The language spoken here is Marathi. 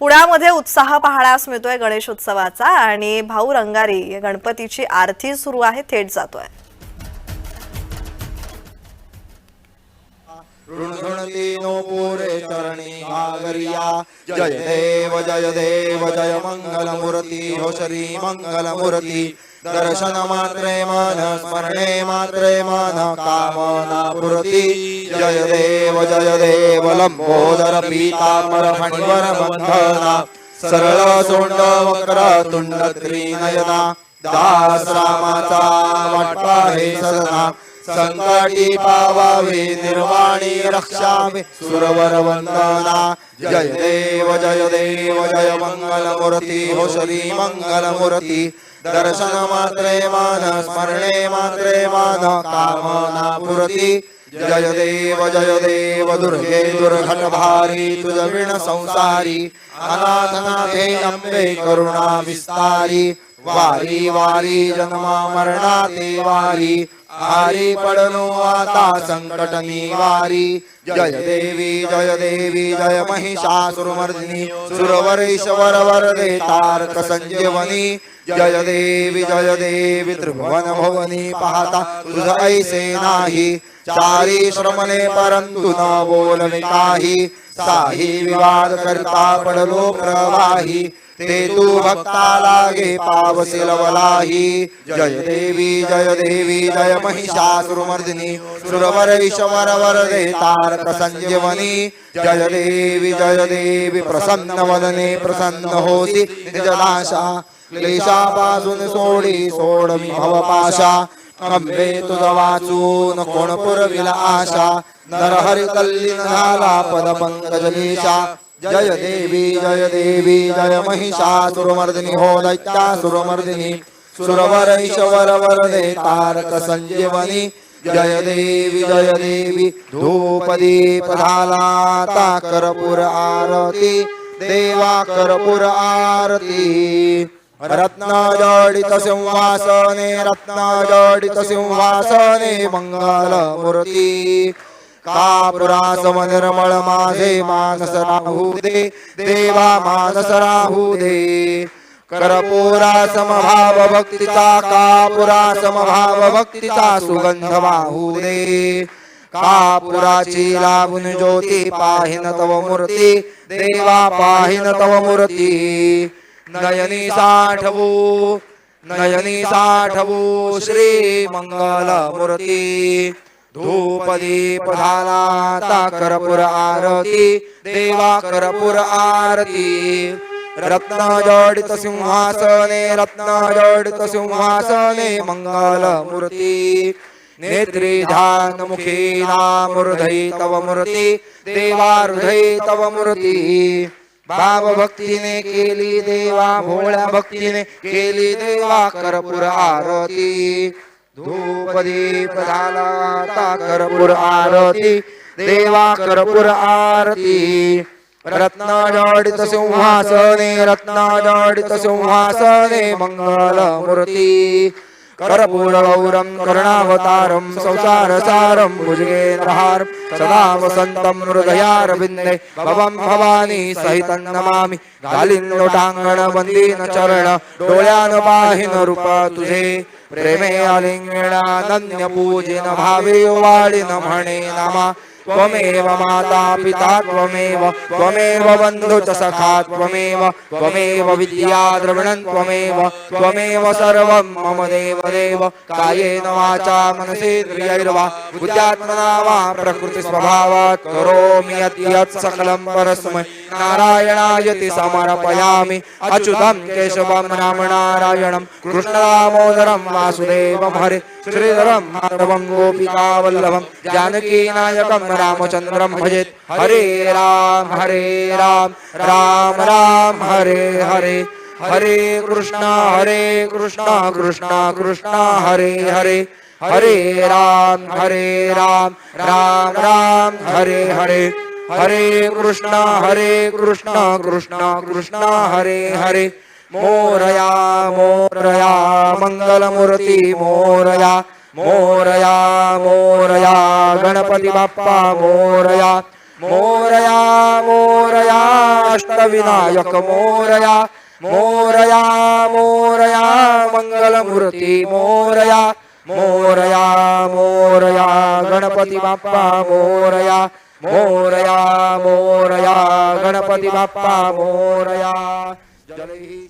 पुण्यामध्ये उत्साह पाहण्यास मिळतोय गणेशोत्सवाचा आणि भाऊ रंगारी या गणपतीची आरती सुरू आहे थेट जातोय. पुरे चरणी घागरिया जय देव जय देव जय मंगल मूर्ती हो श्री मंगल मूर्ती दर्शन मात्रे मन स्मरणे मात्रे मन कामना पुरती जय देव जय देव लंबोदर पीतांबर फणिवर बंधना सरळ सोंड वक्र तुंड त्रिनयना दास रामाचा वाटपा हे सदना संकटी पावावे निर्वाणी रक्षावे सुरवर वंदना जय देव जय देव जय मंगल मूर्ती हो श्री मंगल मूर्ती दर्शन मात्रे मान स्मरणे मात्रे मान कामना पुरती। जय देव जय देव दुर्गे दुर्घट भारी तुझ संसारी। अनाथनाथे अंबे करुणा विस्तारी। वारी वारी जन्मा मरणा ते वारी। आरी पडनो आता संकट निवारी जय देवी जय देवी जय महिषासुरमर्दिनी। सुरवरेश्वर वरदे तारक संजीवनी जय देवी जय देवी त्रिभुवन भवनी पाहता तुझ ऐसे नाही। चारी श्रमणे परंतु न बोलणे काही साही विवाद करता पडलो प्रवाही। ते तू भक्ता लागे पावसेल वलाही जय देवी जय देवी जय महिषासुरमर्दिनी। सुरवर विषवर वरदे तारक संजीवनी जय देवी जय देवी प्रसन्न वदने प्रसन्न होती निजदाशा क्लेशापासून सोडी सोडमी भवपाशा अंबे तुझ वाचून कोण पुरविला आशा। नरहरी कल्लीन झाला पद पंकजलीशा जय देवी जय देवी जय महिषासुरमर्दिनी हो दैत्यासुरमर्दिनी सुरवर ईश्वर वरदे तारक संजीवनी जय देवी जय देवी धूपदीप झाला आरती देवा कर्पूर आरती। रत्न जडित सिंहासने रत्न जडित सिंहासने मंगल मूर्ती का पुरास निर्मळ माझे मानस राहू दे देवा मानस राहू दे करपुरा समभाव भक्तीचा कापुरा समभाव भक्तीचा सुगंध वाहू दे कापुराची लाभून ज्योती पाहिन तव मूर्ती देवा पाहिन तव मूर्ती। नयनी साठवू नयनी साठवू श्री मंगल मूर्ती धूपदीप झाला ता करपुर आरती देवा करपुर आरती। रत्न जडित सिंहासने रत्न जडित सिंहासने मंगल मूर्ती नेत्री ध्यान मुखी नाम हृदय तव मूर्ती देवा हृदय तव मूर्ती। भाव भक्तीने केली देवा भोळ्या भक्तीने केली देवा करपुर आरती। धूपदीप झाला ता आरती देवा कर्पूर आरती रत्न जडित सिंहासने रत्न जडित सिंहासने मंगल मूर्ती कर्पूर गौरम करुणावतारम संसार सारम सदा वसंतम हृदयारविंदे भवम भवानी सहितं नमामि। गालिन्दोटाङ्गण चरण डोळ्यान पाहिन रूप तुझे। प्रेमे आलिंगणानन्य पूजिन भावे वाळिन म्हणे नमा। त्वमेव माता पिता त्वमेव त्वमेव बन्धु च सखा त्वमेव त्वमेव विद्या द्रविणं त्वमेव त्वमेव सर्वं मम देव देव। कायेन वाचा मनसेन्द्रियैर्वा बुद्ध्यात्मना वा प्रकृतिस्वभावात् करोमि यत् यत् सकलं परस्मै। नारायणायति समर्पयामि अच्युतं केशवं रामनारायणं कृष्णदामोदरं वासुदेवं हरे। श्रीधरं माधवं गोपिकावल्लभं जानकीनायकं रामचन्द्रं भजेत्। हरे राम हरे राम राम राम, हरे हरे। हरे कृष्ण हरे कृष्ण कृष्ण कृष्ण, हरे हरे। हरे राम हरे राम राम राम, हरे हरे। हरे कृष्ण हरे कृष्ण कृष्ण कृष्ण, हरे हरे। मोरया मोरया। मंगलमूर्ती मोरया मोरया मोरया गणपती बाप्पा मोरया मोरया मोरया अष्टविनायक मोरया मोरया मोरया मंगलमूर्ती मोरया मोरया मोरया गणपती बाप्पा मोरया मोरया मोरया गणपती बाप्पा मोरया जय